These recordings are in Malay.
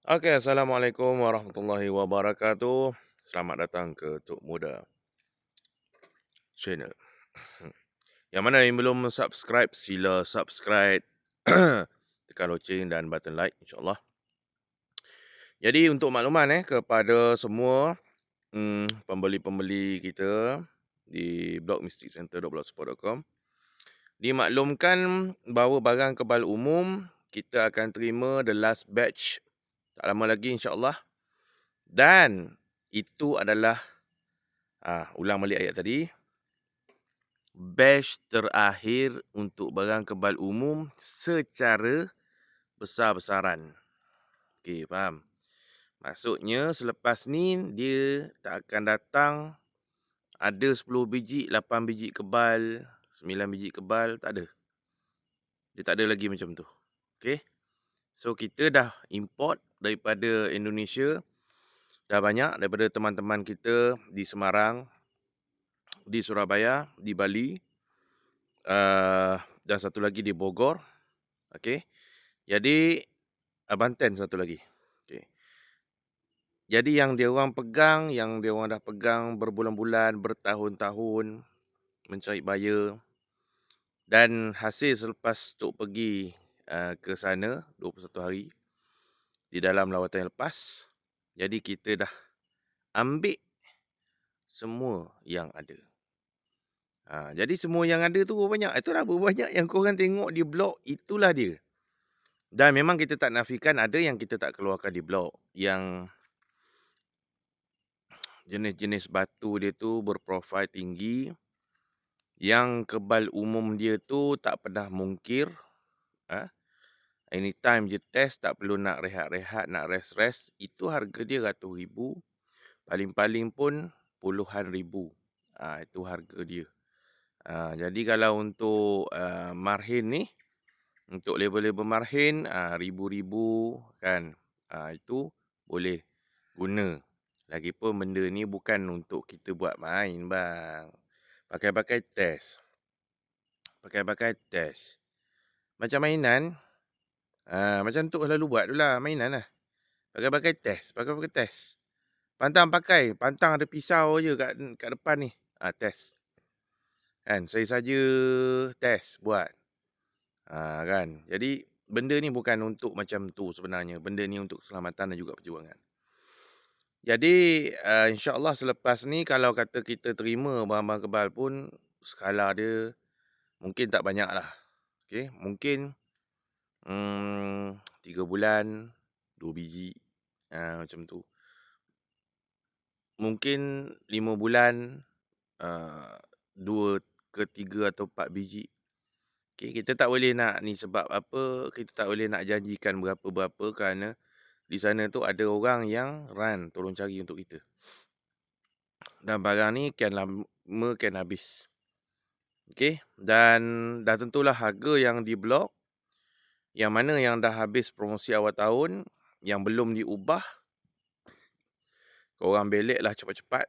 Okey, Assalamualaikum warahmatullahi wabarakatuh. Selamat datang ke Tok Muda Channel. Yang mana yang belum subscribe, sila subscribe. Tekan loceng dan button like insyaAllah. Jadi untuk makluman eh kepada semua hmm, pembeli-pembeli kita di blog mysticcenter.blogspot.com dimaklumkan bahawa barang kebal umum kita akan terima the last batch tak lama lagi insyaAllah. Dan itu adalah, ah, ulang balik ayat tadi. Batch terakhir untuk barang kebal umum secara besar-besaran. Okey, faham? Maksudnya selepas ni dia tak akan datang ada 10 biji, 8 biji kebal, 9 biji kebal, tak ada. Dia tak ada lagi macam tu. Okey? So kita dah import daripada Indonesia dah banyak daripada teman-teman kita di Semarang, di Surabaya, di Bali, uh, dan satu lagi di Bogor. Okey. Jadi uh, Banten satu lagi. Okey. Jadi yang dia orang pegang, yang dia orang dah pegang berbulan-bulan, bertahun-tahun mencari buyer dan hasil selepas Tok pergi uh, ke sana 21 hari di dalam lawatan yang lepas. Jadi kita dah ambil semua yang ada. Ha, jadi semua yang ada tu banyak. Itulah banyak yang korang tengok di blog. Itulah dia. Dan memang kita tak nafikan ada yang kita tak keluarkan di blog. Yang jenis-jenis batu dia tu berprofil tinggi. Yang kebal umum dia tu tak pernah mungkir. Ha? Anytime je test tak perlu nak rehat-rehat, nak rest-rest. Itu harga dia ratus ribu. Paling-paling pun puluhan ribu. Ha, itu harga dia. Ha, jadi kalau untuk uh, marhin ni. Untuk label-label marhin. Uh, ribu-ribu kan. Ha, itu boleh guna. Lagipun benda ni bukan untuk kita buat main bang. Pakai-pakai test. Pakai-pakai test. Macam mainan. Ha, macam tu selalu buat tu lah mainan lah. Pakai-pakai test. Pakai-pakai test. Pantang pakai. Pantang ada pisau je kat, kat depan ni. Ha, test. Kan? Saya saja test buat. Ha, kan? Jadi benda ni bukan untuk macam tu sebenarnya. Benda ni untuk keselamatan dan juga perjuangan. Jadi uh, insyaAllah selepas ni kalau kata kita terima bahan-bahan kebal pun skala dia mungkin tak banyak lah. Okay? Mungkin Hmm, tiga bulan, dua biji. Uh, macam tu. Mungkin lima bulan, uh, dua ke tiga atau empat biji. Okay, kita tak boleh nak ni sebab apa, kita tak boleh nak janjikan berapa-berapa kerana di sana tu ada orang yang run tolong cari untuk kita. Dan barang ni kian lama kian habis. Okay, dan dah tentulah harga yang di blok yang mana yang dah habis promosi awal tahun yang belum diubah korang belek lah cepat-cepat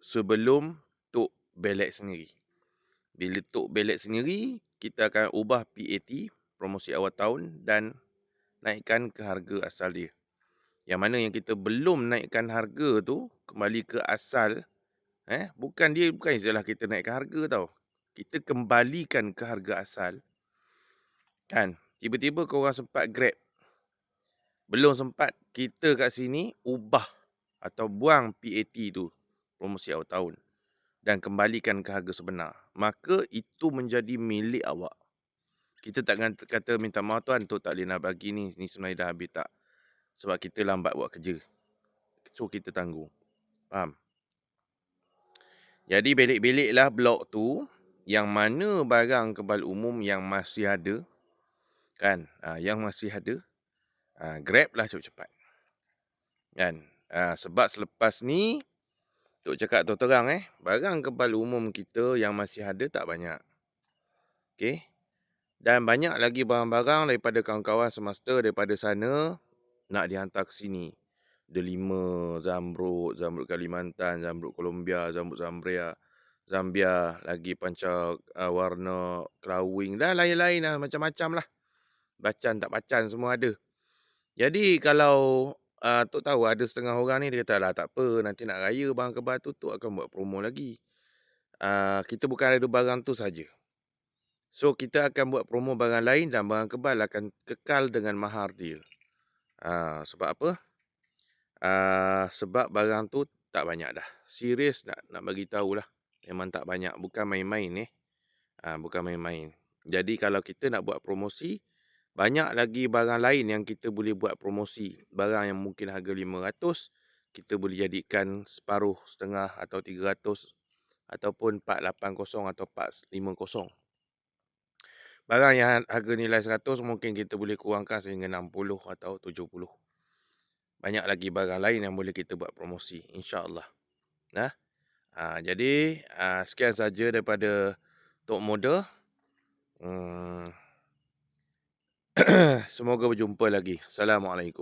sebelum tok belek sendiri. Bila tok belek sendiri kita akan ubah PAT promosi awal tahun dan naikkan ke harga asal dia. Yang mana yang kita belum naikkan harga tu kembali ke asal eh bukan dia bukan istilah kita naikkan harga tau. Kita kembalikan ke harga asal Kan? Tiba-tiba kau orang sempat grab. Belum sempat kita kat sini ubah atau buang PAT tu promosi awal tahun dan kembalikan ke harga sebenar. Maka itu menjadi milik awak. Kita tak kata minta maaf tuan tu tak boleh nak bagi ni. Ni sebenarnya dah habis tak. Sebab kita lambat buat kerja. So kita tanggung. Faham? Jadi belik-beliklah blok tu yang mana barang kebal umum yang masih ada kan uh, yang masih ada uh, grab lah cepat-cepat. Kan uh, sebab selepas ni Tok cakap tu terang eh barang kebal umum kita yang masih ada tak banyak. Okey dan banyak lagi barang-barang daripada kawan-kawan semasa daripada sana nak dihantar ke sini. Delima zamrud zamrud Kalimantan zamrud Colombia zamrud Zambia Zambia lagi panca uh, warna clawing dah lain-lain lah macam-macam lah bacan tak bacan semua ada. Jadi kalau, uh, Tok tahu ada setengah orang ni dia kata, "Alah takpe nanti nak raya barang kebal tu Tok akan buat promo lagi." Uh, kita bukan ada barang tu saja. So kita akan buat promo barang lain dan barang kebal akan kekal dengan mahar dia. Uh, sebab apa? Uh, sebab barang tu tak banyak dah. Serius nak nak bagi tahulah. Memang tak banyak, bukan main-main eh. Uh, bukan main-main. Jadi kalau kita nak buat promosi, banyak lagi barang lain yang kita boleh buat promosi. Barang yang mungkin harga 500, kita boleh jadikan separuh, setengah atau 300 ataupun 480 atau 450. Barang yang harga nilai 100 mungkin kita boleh kurangkan sehingga 60 atau 70. Banyak lagi barang lain yang boleh kita buat promosi, insya-Allah. Nah. Ha, jadi ha, sekian saja daripada Tok Moda. Hmm. Semoga berjumpa lagi. Assalamualaikum.